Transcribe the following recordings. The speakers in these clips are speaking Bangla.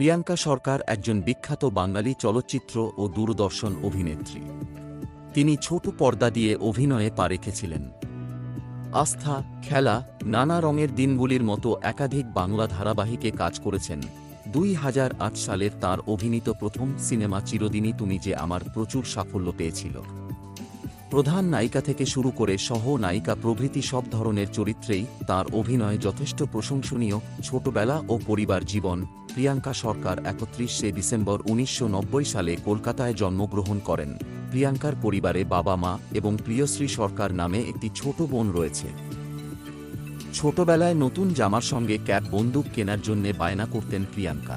প্রিয়াঙ্কা সরকার একজন বিখ্যাত বাঙালি চলচ্চিত্র ও দূরদর্শন অভিনেত্রী। তিনি ছোট পর্দা দিয়ে অভিনয়ে পা রেখেছিলেন। আস্থা, খেলা, নানা রঙের দিনগুলির মতো একাধিক বাংলা ধারাবাহিকে কাজ করেছেন। দুই হাজার আট সালের তার অভিনীত প্রথম সিনেমা চিরদিনই তুমি যে আমার প্রচুর সাফল্য পেয়েছিল। প্রধান নায়িকা থেকে শুরু করে সহ নায়িকা প্রভৃতি সব ধরনের চরিত্রেই তার অভিনয় যথেষ্ট প্রশংসনীয়। ছোটবেলা ও পরিবার জীবন, প্রিয়াঙ্কা সরকার একত্রিশে ডিসেম্বর উনিশশো নব্বই সালে কলকাতায় জন্মগ্রহণ করেন। প্রিয়াঙ্কার পরিবারে বাবা মা এবং প্রিয়শ্রী সরকার নামে একটি ছোট বোন রয়েছে। ছোটবেলায় নতুন জামার সঙ্গে ক্যাপ বন্দুক কেনার জন্য বায়না করতেন প্রিয়াঙ্কা।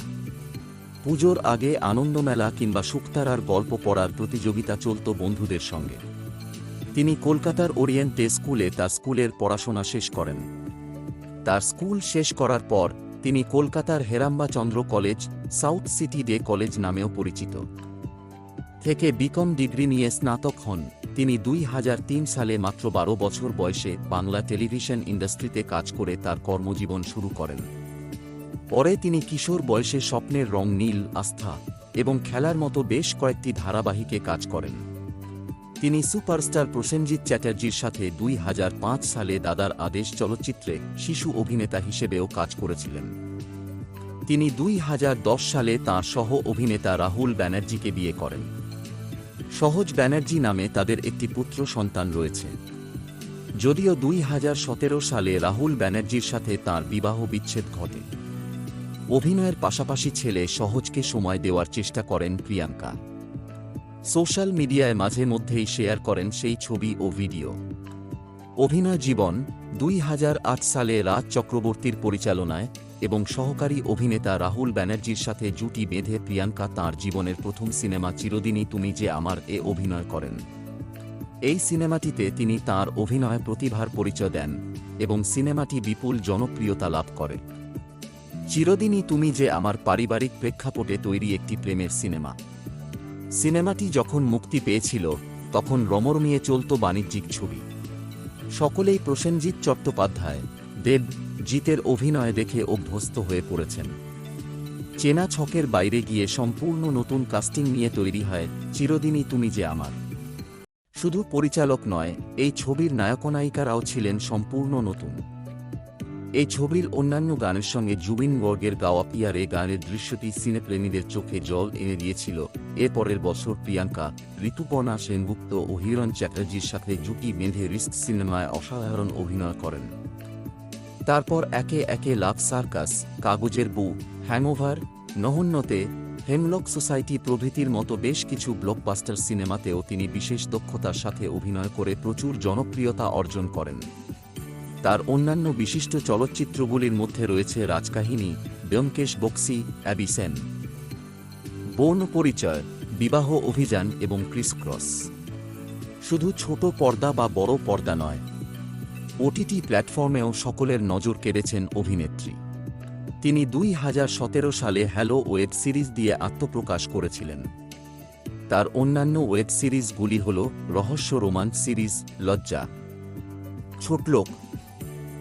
পুজোর আগে আনন্দমেলা কিংবা শুক্তারার গল্প পড়ার প্রতিযোগিতা চলত বন্ধুদের সঙ্গে। তিনি কলকাতার ওরিয়েন্টে স্কুলে তার স্কুলের পড়াশোনা শেষ করেন। তার স্কুল শেষ করার পর, তিনি কলকাতার Heramba Chandra college, south city day college নামেও পরিচিত। থেকে বিকম ডিগ্রি নিয়ে স্নাতক হন, তিনি দুই হাজার তিন সালে মাত্র বারো বছর বয়সে বাংলা টেলিভিশন ইন্ডাস্ট্রিতে কাজ করে তার কর্মজীবন শুরু করেন। পরে তিনি কিশোর বয়সে স্বপ্নের রং নীল, আস্থা এবং খেলার মতো বেশ কয়েকটি ধারাবাহিকে কাজ করেন। তিনি সুপারস্টার প্রসেনজিৎ চ্যাটার্জির সাথে দুই হাজার পাঁচ সালে দাদার আদেশ চলচ্চিত্রে শিশু অভিনেতা হিসেবেও কাজ করেছিলেন। তিনি দুই হাজার দশ সালে তাঁর সহ অভিনেতা রাহুল ব্যানার্জিকে বিয়ে করেন। সহজ ব্যানার্জি নামে তাদের একটি পুত্র সন্তান রয়েছে। যদিও দুই হাজার সতেরো সালে রাহুল ব্যানার্জির সাথে তার বিবাহ বিচ্ছেদ ঘটে। অভিনয়ের পাশাপাশি ছেলে সহজকে সময় দেওয়ার চেষ্টা করেন প্রিয়াঙ্কা। সোশ্যাল মিডিয়ায় মাঝে মধ্যেই শেয়ার করেন সেই ছবি ও ভিডিও। অভিনয় জীবন, দুই হাজার আট সালে রাজ চক্রবর্তীর পরিচালনায় এবং সহকারী অভিনেতা রাহুল ব্যানার্জির সাথে জুটি বেঁধে প্রিয়াঙ্কা তাঁর জীবনের প্রথম সিনেমা চিরদিনই তুমি যে আমার এ অভিনয় করেন। এই সিনেমাটিতে তিনি তার অভিনয় প্রতিভার পরিচয় দেন এবং সিনেমাটি বিপুল জনপ্রিয়তা লাভ করে। চিরদিনই তুমি যে আমার পারিবারিক প্রেক্ষাপটে তৈরি একটি প্রেমের সিনেমা। সিনেমাটি যখন মুক্তি পেয়েছিল, তখন রমরমিয়ে চলত বাণিজ্যিক ছবি। সকলেই প্রসেনজিৎ চট্টোপাধ্যায়, দেব, জিতের অভিনয় দেখে অভ্যস্ত হয়ে পড়েছেন। চেনা ছকের বাইরে গিয়ে সম্পূর্ণ নতুন কাস্টিং নিয়ে তৈরি হয়, চিরদিনই তুমি যে আমার। শুধু পরিচালক নয়, এই ছবির নায়কনায়িকারাও ছিলেন সম্পূর্ণ নতুন। এই ছবির অন্যান্য গানের সঙ্গে জুবিন গর্গের গাওয়া পিয়ারে গানের দৃশ্যটি সিনেপ্রেমীদের চোখে জল এনে দিয়েছিল। এর পরের বছর প্রিয়াঙ্কা, ঋতুপর্ণা সেনগুপ্ত ও হিরণ চ্যাটার্জির সাথে জুটি বেঁধে রিস্ক সিনেমায় অসাধারণ অভিনয় করেন। তারপর একে একে লাভ সার্কাস, কাগজের বউ, হ্যাংওভার নহন্যতে হেমলক সোসাইটি প্রভৃতির মতো বেশ কিছু ব্লকবাস্টার সিনেমাতেও তিনি বিশেষ দক্ষতার সাথে অভিনয় করে প্রচুর জনপ্রিয়তা অর্জন করেন। তার অন্যান্য বিশিষ্ট চলচ্চিত্রগুলির মধ্যে রয়েছে রাজকাহিনী, ব্যোমকেশ বক্সি, অ্যাবি সেন। বৌন পরিচয়, বিবাহ অভিযান এবং ক্রিসক্রস শুধু ছোট পর্দা বা বড় পর্দা নয়, ওটিটি প্ল্যাটফর্মেও সকলের নজর কেড়েছেন অভিনেত্রী। তিনি দুই হাজার সতেরো সালে হ্যালো ওয়েব সিরিজ দিয়ে আত্মপ্রকাশ করেছিলেন। তার অন্যান্য ওয়েব সিরিজগুলি হল রহস্য রোমান্স সিরিজ লজ্জা। ছোটলোক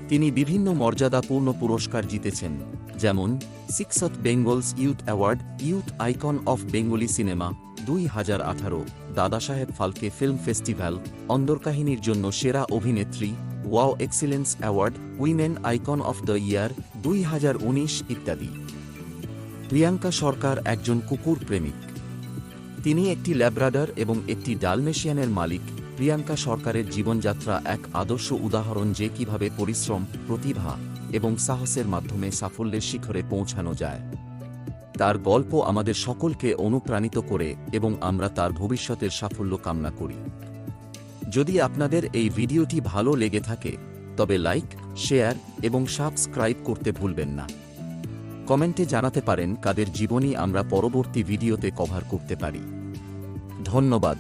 তিনি বিভিন্ন মর্যাদাপূর্ণ পুরস্কার জিতেছেন, যেমন sixth Bengal's youth award, youth icon of Bengali cinema, দুই হাজার আঠারো, দাদাসাহেব ফালকে ফিল্ম ফেস্টিভ্যাল, অন্দরকাহিনীর জন্য সেরা অভিনেত্রী, wow excellence award, women icon of the year, দুই হাজার উনিশ ইত্যাদি। প্রিয়াঙ্কা সরকার একজন কুকুর প্রেমিক। তিনি একটি ল্যাব্রাডার এবং একটি ডালমেশিয়ানের মালিক। প্রিয়াঙ্কা সরকারের জীবনযাত্রা এক আদর্শ উদাহরণ যে কীভাবে পরিশ্রম, প্রতিভা এবং সাহসের মাধ্যমে সাফল্যের শিখরে পৌঁছানো যায়। তার গল্প আমাদের সকলকে অনুপ্রাণিত করে এবং আমরা তার ভবিষ্যতের সাফল্য কামনা করি। যদি আপনাদের এই ভিডিওটি ভালো লেগে থাকে, তবে লাইক, শেয়ার এবং সাবস্ক্রাইব করতে ভুলবেন না। কমেন্টে জানাতে পারেন কাদের জীবনী আমরা পরবর্তী ভিডিওতে কভার করতে পারি। ধন্যবাদ।